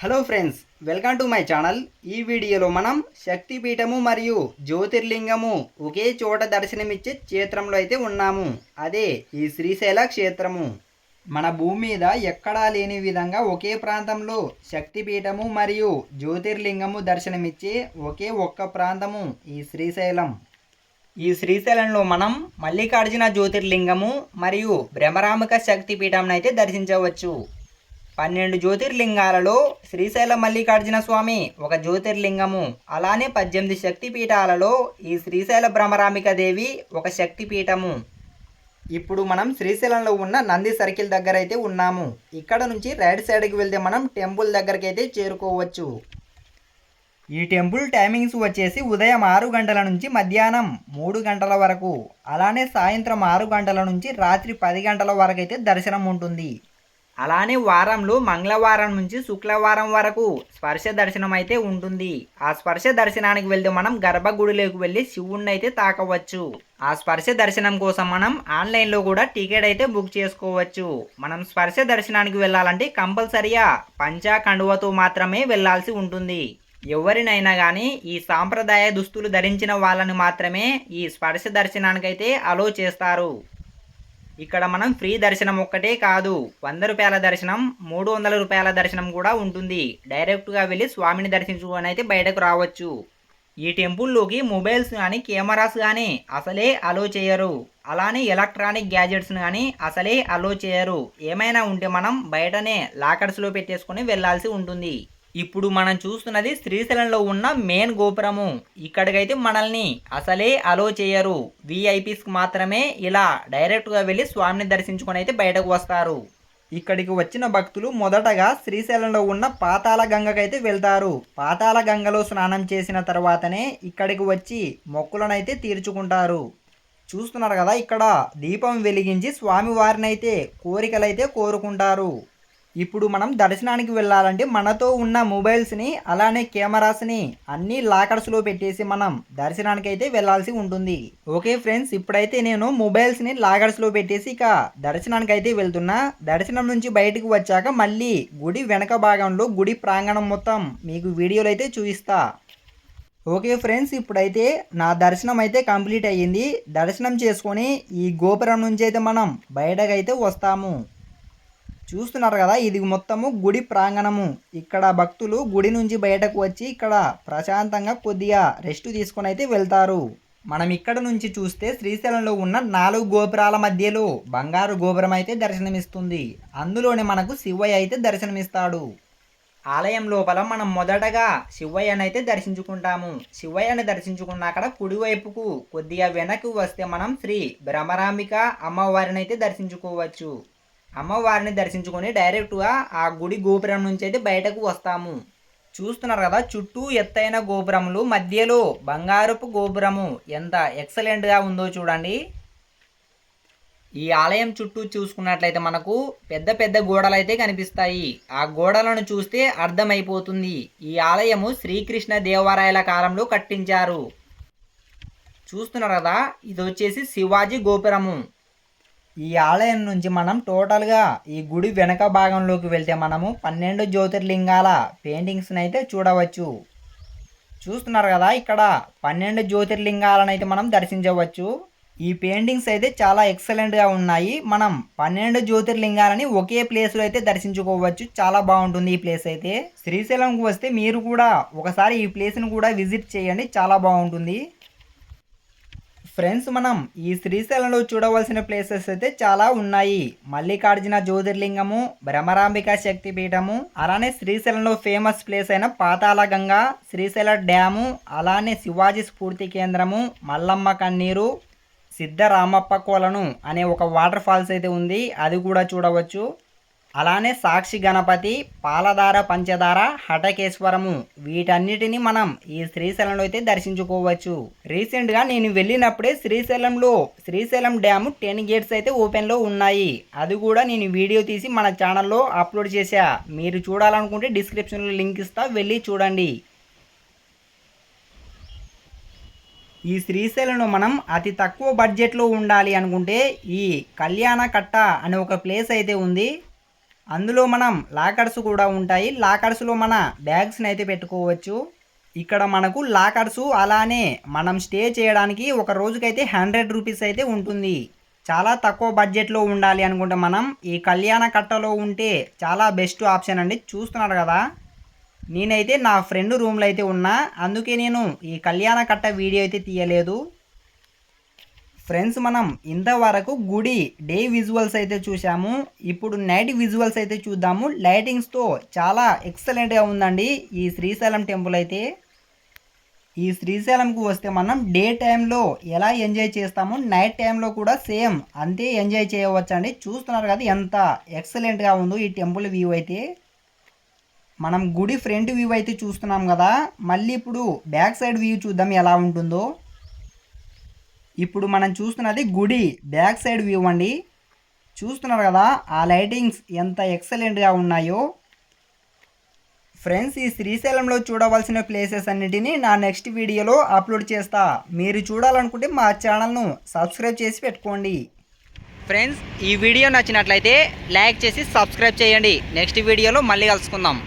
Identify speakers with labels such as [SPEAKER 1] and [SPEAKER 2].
[SPEAKER 1] Hello friends welcome to my channel ఈ వీడియోలో మనం శక్తిపీఠము మరియు జ్యోతిర్లింగము ఒకే చోట దర్శనమిచ్చే క్షేత్రంలో అయితే ఉన్నాము. అదే ఈ శ్రీశైల క్షేత్రము. మన భూమి మీద ఎక్కడా లేని విధంగా ఒకే ప్రాంతంలో శక్తిపీఠము మరియు జ్యోతిర్లింగము దర్శనమిచ్చే ఒకే ఒక్క ప్రాంతము ఈ శ్రీశైలం. ఈ శ్రీశైలంలో మనం మల్లికార్జున జ్యోతిర్లింగము మరియు భ్రమరామిక శక్తిపీఠంను అయితే దర్శించవచ్చు. పన్నెండు జ్యోతిర్లింగాలలో శ్రీశైల మల్లికార్జున స్వామి ఒక జ్యోతిర్లింగము. అలానే పద్దెనిమిది శక్తిపీఠాలలో ఈ శ్రీశైల భ్రమరామిక దేవి ఒక శక్తిపీఠము. ఇప్పుడు మనం శ్రీశైలంలో ఉన్న నంది సర్కిల్ దగ్గర అయితే ఉన్నాము. ఇక్కడ నుంచి రైట్ సైడ్కి వెళ్తే మనం టెంపుల్ దగ్గరికి అయితే చేరుకోవచ్చు. ఈ టెంపుల్ టైమింగ్స్ వచ్చేసి ఉదయం ఆరు గంటల నుంచి మధ్యాహ్నం మూడు గంటల వరకు. అలానే సాయంత్రం ఆరు గంటల నుంచి రాత్రి పది గంటల వరకు అయితే దర్శనం ఉంటుంది. అలానే వారంలో మంగళవారం నుంచి శుక్రవారం వరకు స్పర్శ దర్శనం అయితే ఉంటుంది. ఆ స్పర్శ దర్శనానికి వెళ్తే మనం గర్భగుడిలోకి వెళ్ళి శివుణ్ణి అయితే తాకవచ్చు. ఆ స్పర్శ దర్శనం కోసం మనం ఆన్లైన్లో కూడా టికెట్ అయితే బుక్ చేసుకోవచ్చు. మనం స్పర్శ దర్శనానికి వెళ్ళాలంటే కంపల్సరిగా పంచా కండువతో మాత్రమే వెళ్ళాల్సి ఉంటుంది. ఎవరినైనా కానీ ఈ సాంప్రదాయ దుస్తులు ధరించిన వాళ్ళని మాత్రమే ఈ స్పర్శ దర్శనానికైతే అలో చేస్తారు. ఇక్కడ మనం ఫ్రీ దర్శనం ఒక్కటే కాదు వంద రూపాయల దర్శనం మూడు వందల రూపాయల దర్శనం కూడా ఉంటుంది. డైరెక్ట్గా వెళ్ళి స్వామిని దర్శించుకొని అయితే బయటకు రావచ్చు. ఈ టెంపుల్లోకి మొబైల్స్ కానీ కెమెరాస్ కానీ అసలే అలో చేయరు. అలానే ఎలక్ట్రానిక్ గ్యాజెట్స్ కానీ అసలే అలో చేయరు. ఏమైనా ఉంటే మనం బయటనే లాకర్స్లో పెట్టేసుకొని వెళ్ళాల్సి ఉంటుంది. ఇప్పుడు మనం చూస్తున్నది శ్రీశైలంలో ఉన్న మెయిన్ గోపురము. ఇక్కడికైతే మనల్ని అసలే అలో చేయరు. విఐపీస్కి మాత్రమే ఇలా డైరెక్ట్గా వెళ్ళి స్వామిని దర్శించుకొని అయితే బయటకు వస్తారు. ఇక్కడికి వచ్చిన భక్తులు మొదటగా శ్రీశైలంలో ఉన్న పాతాళ గంగకైతే వెళ్తారు. పాతాళ గంగలో స్నానం చేసిన తర్వాతనే ఇక్కడికి వచ్చి మొక్కులనైతే తీర్చుకుంటారు. చూస్తున్నారు కదా ఇక్కడ దీపం వెలిగించి స్వామివారినైతే కోరికలైతే కోరుకుంటారు. ఇప్పుడు మనం దర్శనానికి వెళ్ళాలంటే మనతో ఉన్న మొబైల్స్ని అలానే కెమెరాస్ని అన్ని లాకర్స్లో పెట్టేసి మనం దర్శనానికి అయితే వెళ్ళాల్సి ఉంటుంది. ఓకే ఫ్రెండ్స్ ఇప్పుడైతే నేను మొబైల్స్ని లాకర్స్లో పెట్టేసి ఇక దర్శనానికి అయితే వెళ్తున్నా. దర్శనం నుంచి బయటకు వచ్చాక మళ్ళీ గుడి వెనక భాగంలో గుడి ప్రాంగణం మొత్తం మీకు వీడియోలు అయితే చూపిస్తా. ఓకే ఫ్రెండ్స్ ఇప్పుడైతే నా దర్శనం అయితే కంప్లీట్ అయ్యింది. దర్శనం చేసుకొని ఈ గోపురం నుంచి అయితే మనం బయటకైతే వస్తాము. చూస్తున్నారు కదా ఇది మొత్తము గుడి ప్రాంగణము. ఇక్కడ భక్తులు గుడి నుంచి బయటకు వచ్చి ఇక్కడ ప్రశాంతంగా కొద్దిగా రెస్ట్ తీసుకొని అయితే వెళ్తారు. మనం ఇక్కడ నుంచి చూస్తే శ్రీశైలంలో ఉన్న నాలుగు గోపురాల మధ్యలో బంగారు గోపురం అయితే దర్శనమిస్తుంది. అందులోనే మనకు శివయ్య అయితే దర్శనమిస్తాడు. ఆలయం లోపల మనం మొదటగా శివయ్యను అయితే దర్శించుకుంటాము. శివయ్యని దర్శించుకున్నాక కుడివైపుకు కొద్దిగా వెనక్కి వస్తే మనం శ్రీ భ్రమరాంబిక అమ్మవారిని అయితే దర్శించుకోవచ్చు. అమ్మవారిని దర్శించుకొని డైరెక్ట్గా ఆ గుడి గోపురం నుంచి అయితే బయటకు వస్తాము. చూస్తున్నారు కదా చుట్టూ ఎత్తైన గోపురములు మధ్యలో బంగారపు గోపురము ఎంత ఎక్సలెంట్గా ఉందో చూడండి. ఈ ఆలయం చుట్టూ చూసుకున్నట్లయితే మనకు పెద్ద పెద్ద గోడలు అయితే కనిపిస్తాయి. ఆ గోడలను చూస్తే అర్థమైపోతుంది. ఈ ఆలయము శ్రీకృష్ణ దేవరాయల కాలంలో కట్టించారు. చూస్తున్నారు కదా ఇది వచ్చేసి శివాజీ గోపురము. ఈ ఆలయం నుంచి మనం టోటల్గా ఈ గుడి వెనక భాగంలోకి వెళ్తే మనము పన్నెండు జ్యోతిర్లింగాల పెయింటింగ్స్ని అయితే చూడవచ్చు. చూస్తున్నారు కదా ఇక్కడ పన్నెండు జ్యోతిర్లింగాలను అయితే మనం దర్శించవచ్చు. ఈ పెయింటింగ్స్ అయితే చాలా ఎక్సలెంట్గా ఉన్నాయి. మనం పన్నెండు జ్యోతిర్లింగాలని ఒకే ప్లేస్లో అయితే దర్శించుకోవచ్చు. చాలా బాగుంటుంది ఈ ప్లేస్ అయితే. శ్రీశైలంకి వస్తే మీరు కూడా ఒకసారి ఈ ప్లేస్ని కూడా విజిట్ చేయండి. చాలా బాగుంటుంది. ఫ్రెండ్స్ మనం ఈ శ్రీశైలంలో చూడవలసిన ప్లేసెస్ అయితే చాలా ఉన్నాయి. మల్లికార్జున జ్యోతిర్లింగము భ్రమరాంబిక శక్తిపీఠము అలానే శ్రీశైలంలో ఫేమస్ ప్లేస్ అయిన పాతాళ గంగ శ్రీశైల డ్యాము అలానే శివాజీ స్ఫూర్తి కేంద్రము మల్లమ్మ కన్నీరు సిద్ధరామప్ప కోలను అనే ఒక వాటర్ ఫాల్స్ అయితే ఉంది. అది కూడా చూడవచ్చు. అలానే సాక్షి గణపతి పాలధార పంచదార హటకేశ్వరము. వీటన్నిటిని మనం ఈ శ్రీశైలంలో అయితే దర్శించుకోవచ్చు. రీసెంట్గా నేను వెళ్ళినప్పుడే శ్రీశైలంలో శ్రీశైలం డ్యామ్ టెన్ గేట్స్ అయితే ఓపెన్లో ఉన్నాయి. అది కూడా నేను వీడియో తీసి మన ఛానల్లో అప్లోడ్ చేశా. మీరు చూడాలనుకుంటే డిస్క్రిప్షన్లో లింక్ ఇస్తా వెళ్ళి చూడండి. ఈ శ్రీశైలంలో మనం అతి తక్కువ బడ్జెట్లో ఉండాలి అనుకుంటే ఈ కళ్యాణ కట్ట అనే ఒక ప్లేస్ అయితే ఉంది. అందులో మనం లాకర్స్ కూడా ఉంటాయి. లాకర్స్లో మన బ్యాగ్స్ని అయితే పెట్టుకోవచ్చు. ఇక్కడ మనకు లాకర్స్ అలానే మనం స్టే చేయడానికి ఒక రోజుకైతే హండ్రెడ్ రూపీస్ అయితే ఉంటుంది. చాలా తక్కువ బడ్జెట్లో ఉండాలి అనుకుంటే మనం ఈ కళ్యాణ కట్టలో ఉంటే చాలా బెస్ట్ ఆప్షన్ అండి. చూస్తున్నారు కదా? నేనైతే నా ఫ్రెండ్ రూమ్లో అయితే ఉన్నా. అందుకే నేను ఈ కళ్యాణ కట్ట వీడియో అయితే తీయలేదు. ఫ్రెండ్స్ మనం ఇంతవరకు గుడి డే విజువల్స్ అయితే చూసాము ఇప్పుడు నైట్ విజువల్స్ అయితే చూద్దాము. లైటింగ్స్తో చాలా ఎక్సలెంట్గా ఉందండి ఈ శ్రీశైలం టెంపుల్ అయితే. ఈ శ్రీశైలంకు వస్తే మనం డే టైంలో ఎలా ఎంజాయ్ చేస్తామో నైట్ టైంలో కూడా సేమ్ అంతే ఎంజాయ్ చేయవచ్చు అండి చూస్తున్నారు కదా ఎంత ఎక్సలెంట్గా ఉందో ఈ టెంపుల్ వ్యూ అయితే. మనం గుడి ఫ్రంట్ వ్యూ అయితే చూస్తున్నాం కదా. మళ్ళీ ఇప్పుడు బ్యాక్ సైడ్ వ్యూ చూద్దాం ఎలా ఉంటుందో. ఇప్పుడు మనం చూస్తున్నది గుడి. బ్యాక్ సైడ్ వ్యూ అండి. చూస్తున్నారు కదా ఆ లైటింగ్స్ ఎంత ఎక్సలెంట్గా ఉన్నాయో. ఫ్రెండ్స్ ఈ శ్రీశైలంలో చూడవలసిన ప్లేసెస్ అన్నిటినీ నా నెక్స్ట్ వీడియోలో అప్లోడ్ చేస్తా. మీరు చూడాలనుకుంటే మా ఛానల్ను సబ్స్క్రైబ్ చేసి పెట్టుకోండి. ఫ్రెండ్స్ ఈ వీడియో నచ్చినట్లయితే లైక్ చేసి సబ్స్క్రైబ్ చేయండి. నెక్స్ట్ వీడియోలో మళ్ళీ కలుసుకుందాం.